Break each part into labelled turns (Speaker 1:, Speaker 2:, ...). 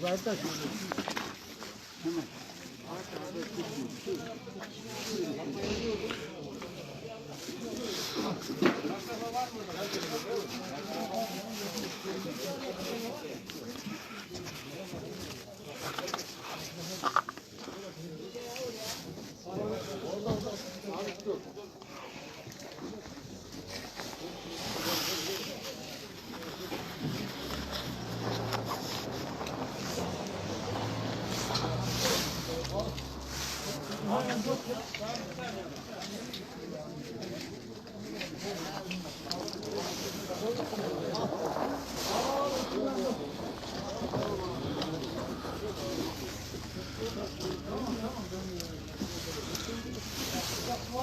Speaker 1: Uzakta Hemen. Thank you.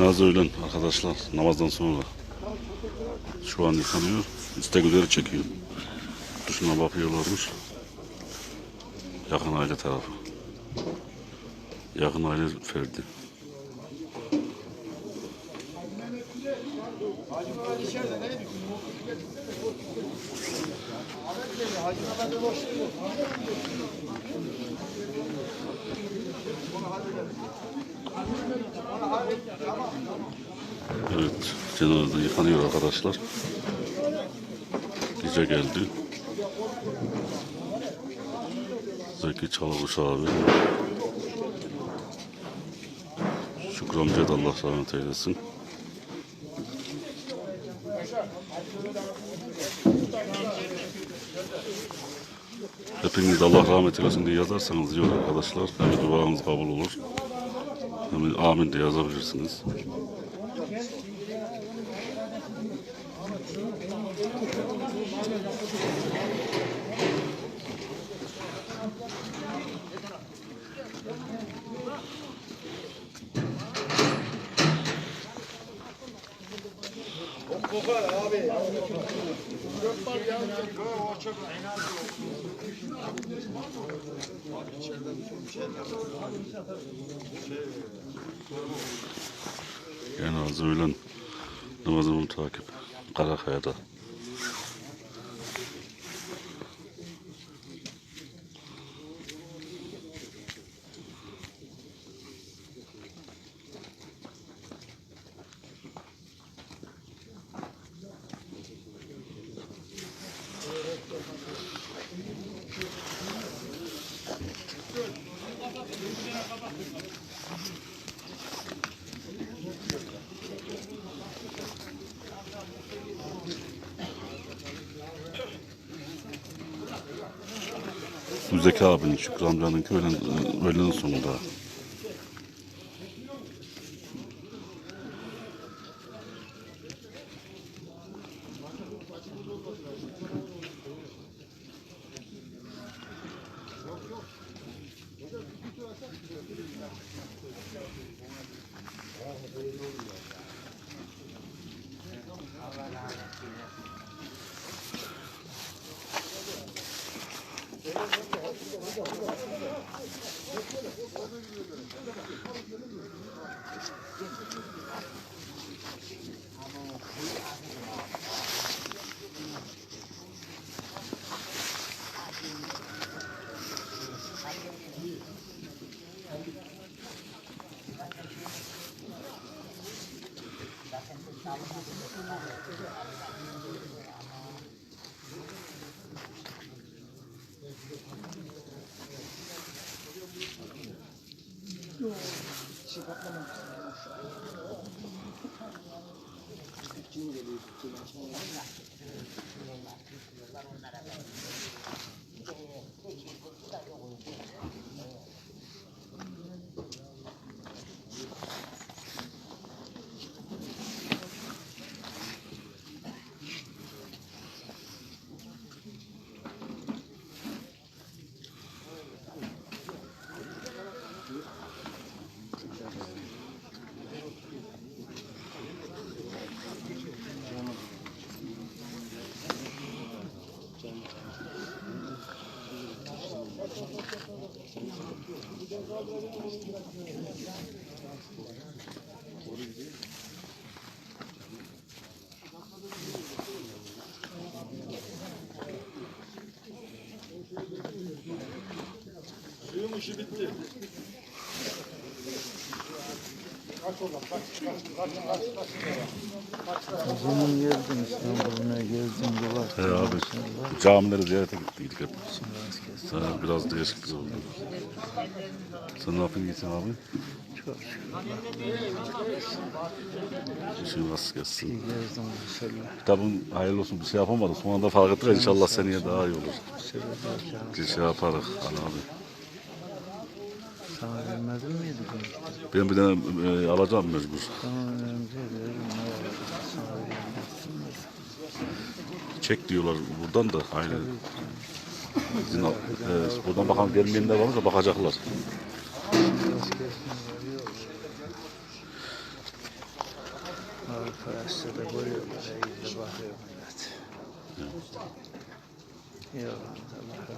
Speaker 2: Cenaze öğlen arkadaşlar namazdan sonra. Şu an yıkanıyor. İstegüleri çekiyor. Dışına bakıyorlarmış. Yakın aile tarafı. Yakın aile Ferdi. Evet, cenaze yıkanıyor arkadaşlar. Gece geldi. Zeki Çalıkuş abi. Şükrü amcaya da Allah rahmet eylesin. Hepiniz Allah rahmet eylesin diye yazarsanız diyor arkadaşlar. Hem duamız kabul olur. Hem amin de yazabilirsiniz. Cenaze öğlen namazımı takip. Karakaya'da. Zeki abinin, Şükrü amcanınki öğlen, öğlenin sonunda. Belum.
Speaker 3: Suyun işi bitti.
Speaker 4: Zaman geldim İstanbul'a geldim yola.
Speaker 2: He abi. Camileri ziyarete gittik hep. Ha, biraz değişiklik oldu. Sen ne yapıyorsun gitsin abi?
Speaker 4: Çok
Speaker 2: İşin nasıl geçsin?
Speaker 4: iyi gezdim sefer.
Speaker 2: Kitabın hayırlı olsun bir şey yapamadık. Sonra da fark ettik inşallah seneye daha iyi olur. Bir şey yaparız Ali abi.
Speaker 4: Sana vermedin miydi?
Speaker 2: Ben bir tane e, alacağım mecbur.
Speaker 4: Tamam. Veririm. Ne var? Sana vermezsin mi?
Speaker 2: Çek diyorlar buradan da aynı. Bizim, e, buradan bakan gelmeyenler varsa bakacaklar.
Speaker 4: Arkadaşlar da görüyorlar. De bakıyor millet. Yolunda Allah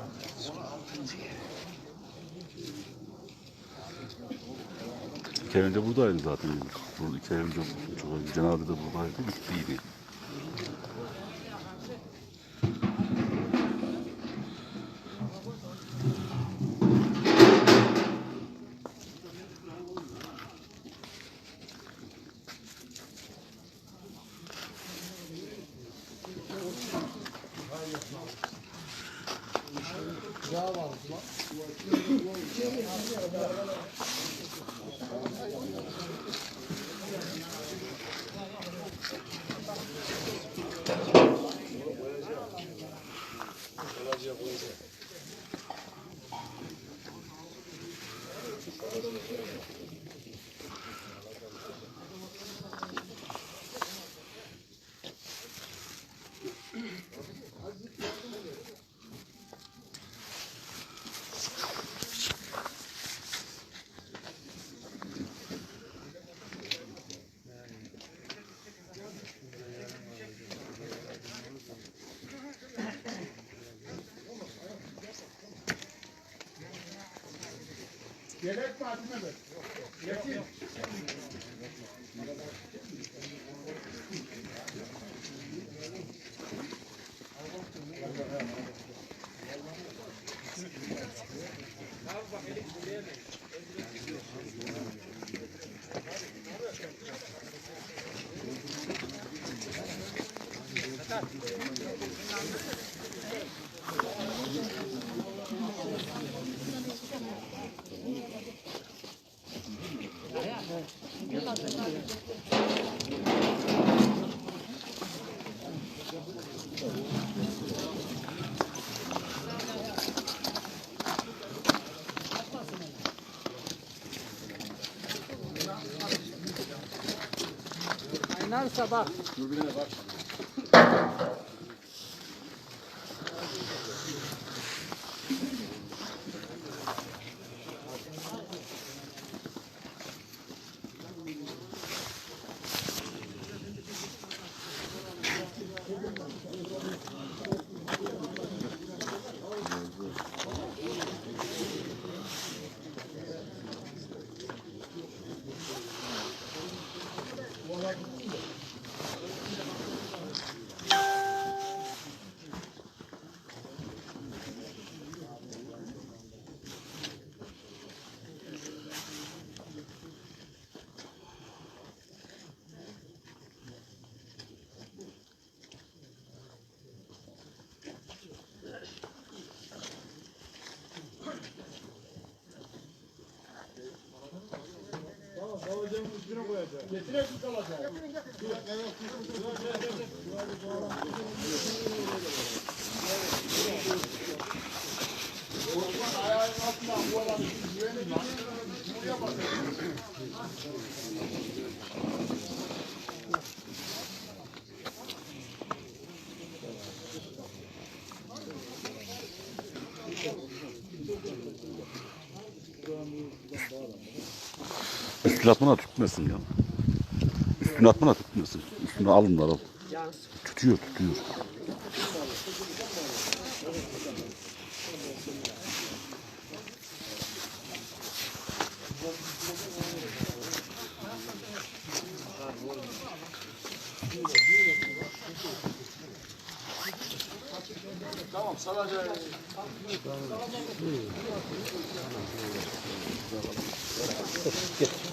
Speaker 4: rahmet eylesin.
Speaker 2: İki ay önce buradaydı zaten. İki ay önce çok cenaze the whole. Yelek mi atma mı? Yetim. Thank you. sabah. Dürbüne de bak şimdi. De buradaydı. Bittiydi.
Speaker 3: Getiresin kalacak.
Speaker 2: Üstüne atmana tutmasın ya. Üstüne atmana tutmasın. Üstüne alın da al. Tutuyor tutuyor.
Speaker 3: Tamam salacak.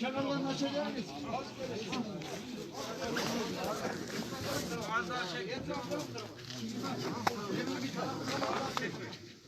Speaker 3: Kenarlarını açacak mıyız? Az daha çek. Et tamam. Bir tarafa.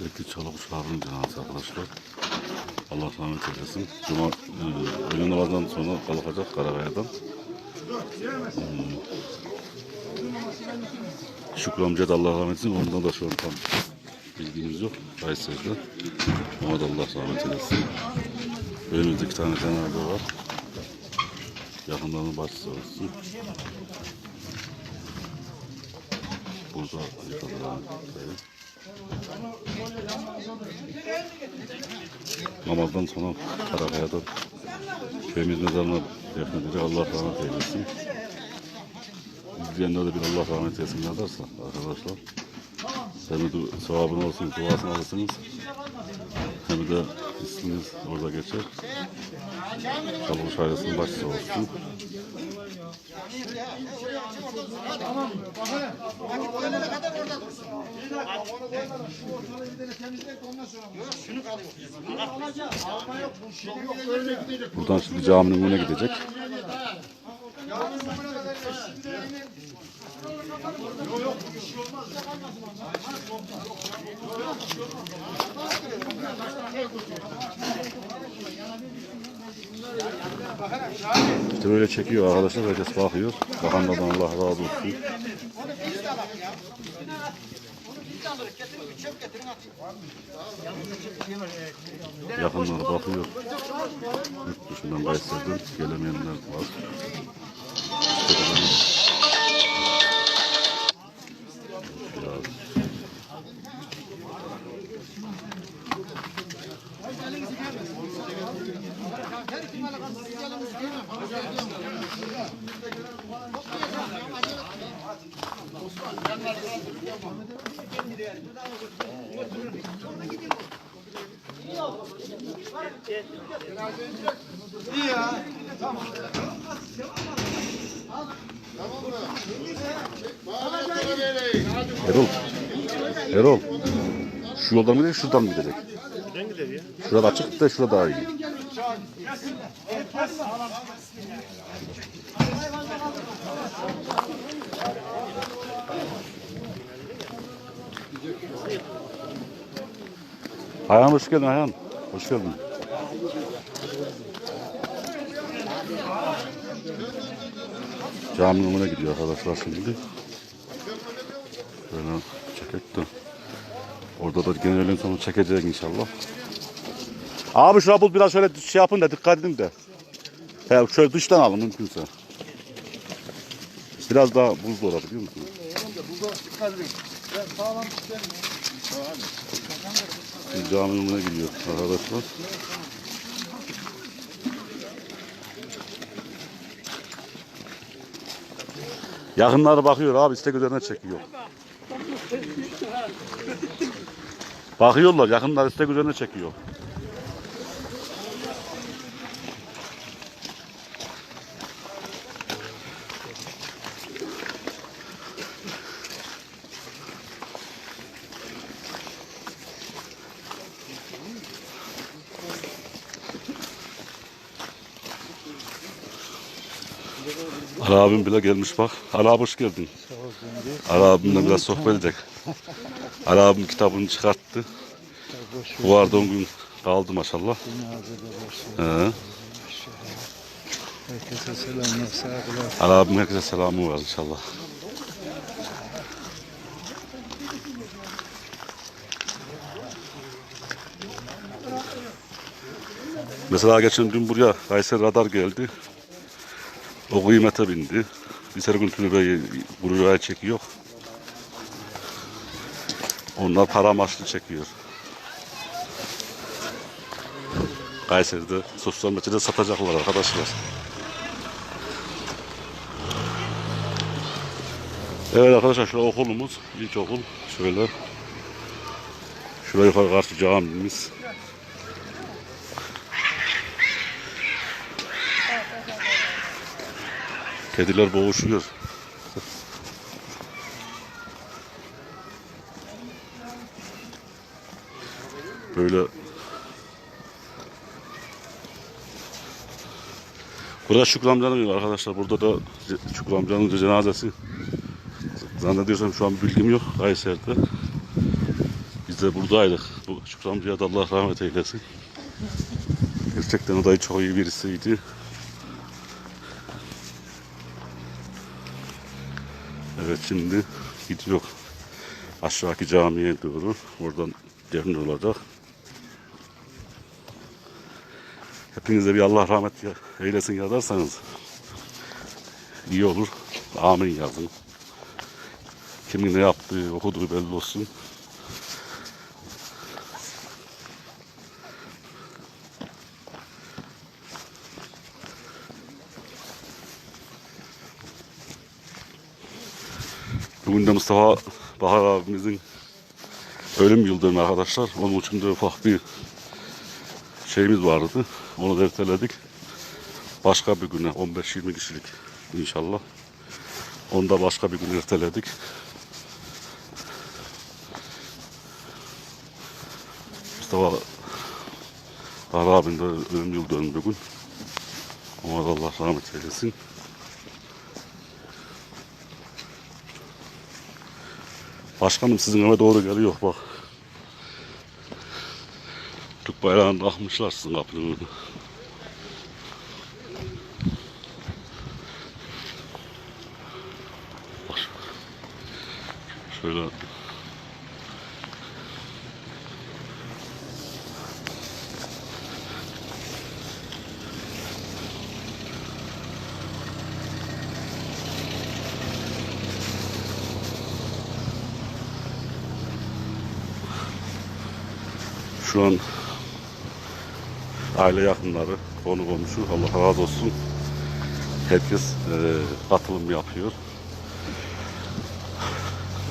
Speaker 2: Bekli Çalık Uşağı'nın cenazesi arkadaşlar. Allah rahmet eylesin. Cuma e, namazından sonra kalkacak Karakaya'dan. Hmm. Şükrü amca da Allah rahmet eylesin. Ondan da şu an tam bilgimiz yok. Kayseri'de. Ona da Allah rahmet eylesin. Önümüzde iki tane cenaze var. Yakınlarının başısı olsun. Burada yıkadılar. Namazdan sonra Karakaya'da köyümüz mezarına defnedilecek. Allah rahmet eylesin. İzleyenler bir Allah rahmet eylesin yazarsa arkadaşlar. Hem de sevabın olsun, duasını alırsınız. Hem de isminiz orada geçer. Çalmış ailesinin başçısı olsun. Buradan şimdi caminin önüne gidecek. İşte böyle çekiyor arkadaşlar. Herkes bakıyor. Bakanlardan Allah razı olsun. Yakınlar bakıyor. Yurt dışından Kayseri'den gelemeyenler var. Biraz Erol. Erol. Şu yoldan mı gidecek, şuradan mı gidecek? Şurada açık da şurada daha iyi. Ayhan hoş geldin Ayhan. Hoş geldin. Caminin önüne gidiyor arkadaşlar şimdi. Böyle çekek de. Orada da genelin sonu çekeceğiz inşallah. Abi şuraya bul biraz şöyle şey yapın da dikkat edin de. He, şöyle dıştan alın mümkünse. Biraz daha buzlu olabiliyor musun?
Speaker 3: Burada dikkat
Speaker 2: önüne gidiyor arkadaşlar. Yakınları bakıyor abi istek üzerine çekiyor. Bakıyorlar yakınlar istek üzerine çekiyor. Ali abim bile gelmiş bak. Ali abi hoş geldin. Ali abimle biraz sohbet edecek. Ali abim kitabını çıkarttı. Bu arada 10 gün kaldı maşallah. He.
Speaker 4: Herkese selamlar,
Speaker 2: abim herkese selamı var inşallah. Mesela geçen dün buraya Kayseri Radar geldi. O kıymete bindi. Bir sene gün tünübeyi buraya çekiyor. Onlar para amaçlı çekiyor. Kayseri'de sosyal medyada satacaklar arkadaşlar. Evet arkadaşlar şurada okulumuz, ilkokul. Şöyle. Şuraya yukarı karşı camimiz. Kediler boğuşuyor. Böyle Burada Şükrü amcanın evi arkadaşlar. Burada da Şükrü amcanın cenazesi. Zannediyorsam şu an bilgim yok Kayseri'de. Biz de buradaydık. Bu Şükrü amcaya da Allah rahmet eylesin. Gerçekten o da çok iyi birisiydi. Şimdi gidiyor aşağıki camiye doğru. Oradan defne olacak. Hepinize bir Allah rahmet eylesin yazarsanız iyi olur. Amin yazın. Kimin ne yaptığı, okuduğu belli olsun. Bugün de Mustafa Bahar abimizin ölüm yıl dönümü arkadaşlar. Onun için de ufak bir şeyimiz vardı. Onu erteledik. Başka bir güne 15-20 kişilik inşallah. Onu da başka bir gün erteledik. Mustafa Bahar abinin de ölüm yıl dönümü bugün. Ona da Allah rahmet eylesin. Başkanım sizin eve doğru geliyor bak. Türk bayrağını takmışlar sizin kapının önüne. Bak. Şöyle Şu an aile yakınları, konu komşu Allah razı olsun. Herkes e, katılım yapıyor.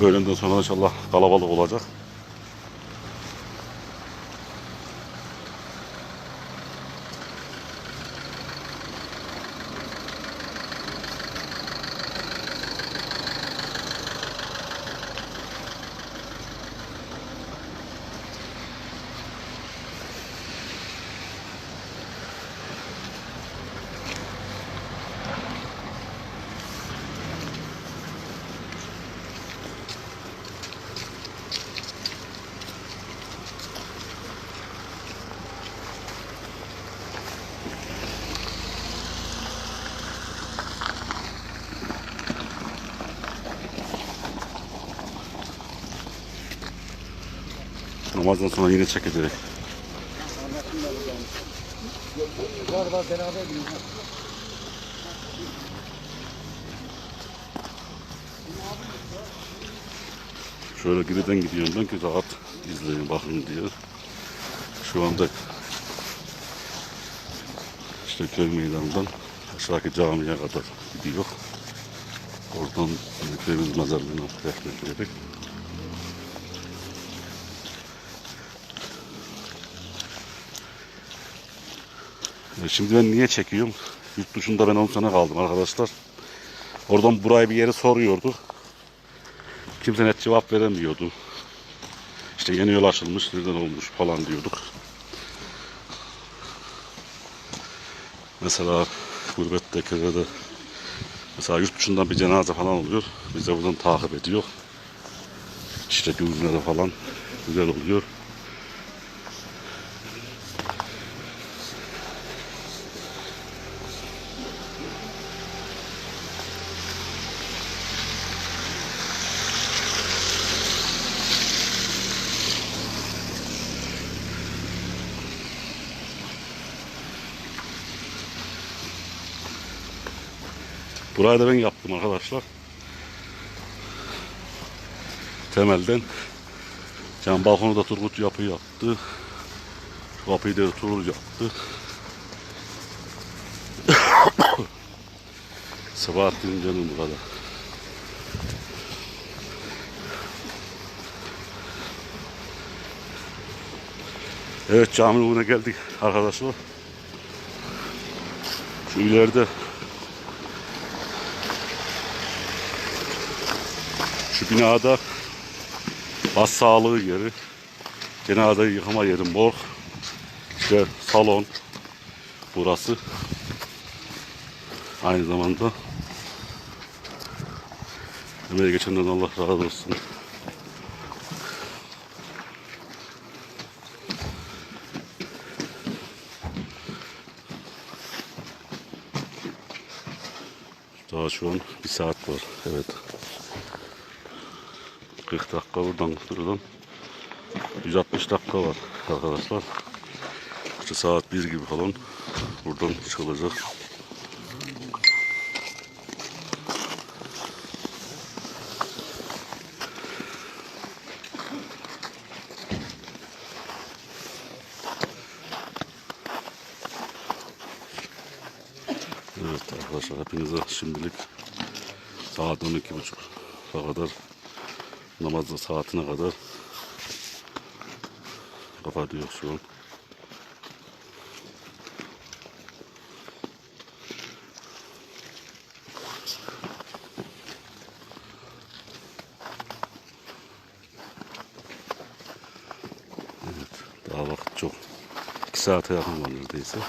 Speaker 2: Öğlenden sonra inşallah kalabalık olacak. Namazdan sonra yine çekecek.
Speaker 3: Var var beraber.
Speaker 2: Şöyle geriden gidiyorum ben ki rahat izleyin bakın diye. Şu anda işte köy meydanından aşağıdaki camiye kadar gidiyor. Oradan köyümüz mezarlığına rehmet Şimdi ben niye çekiyorum? Yurt dışında ben 10 sene kaldım arkadaşlar. Oradan buraya bir yeri soruyordu. Kimse net cevap veremiyordu. İşte yeni yol açılmış, nereden olmuş falan diyorduk. Mesela gurbetteki de mesela yurt dışından bir cenaze falan oluyor. Biz de buradan takip ediyor. İşte düğünlere falan güzel oluyor. Burayı da ben yaptım arkadaşlar. Temelden. Can balkonu da Turgut yapı yaptı. Şu kapıyı da Turgut yaptı. Sabahattin canım burada. Evet cami önüne geldik arkadaşlar. Şu ileride Şu binada bas sağlığı yeri, cenaze yıkama yeri, morg, işte salon burası. Aynı zamanda emeği geçenden Allah razı olsun. Daha şu an bir saat var. Evet. 40 dakika buradan buradan 160 dakika var arkadaşlar. İşte saat 1 gibi falan buradan çıkılacak. Evet arkadaşlar hepinize şimdilik saat 12.30 kadar namazda saatine kadar kapatıyor şu an. Evet, daha vakit çok. 2 saate yakın var neredeyse.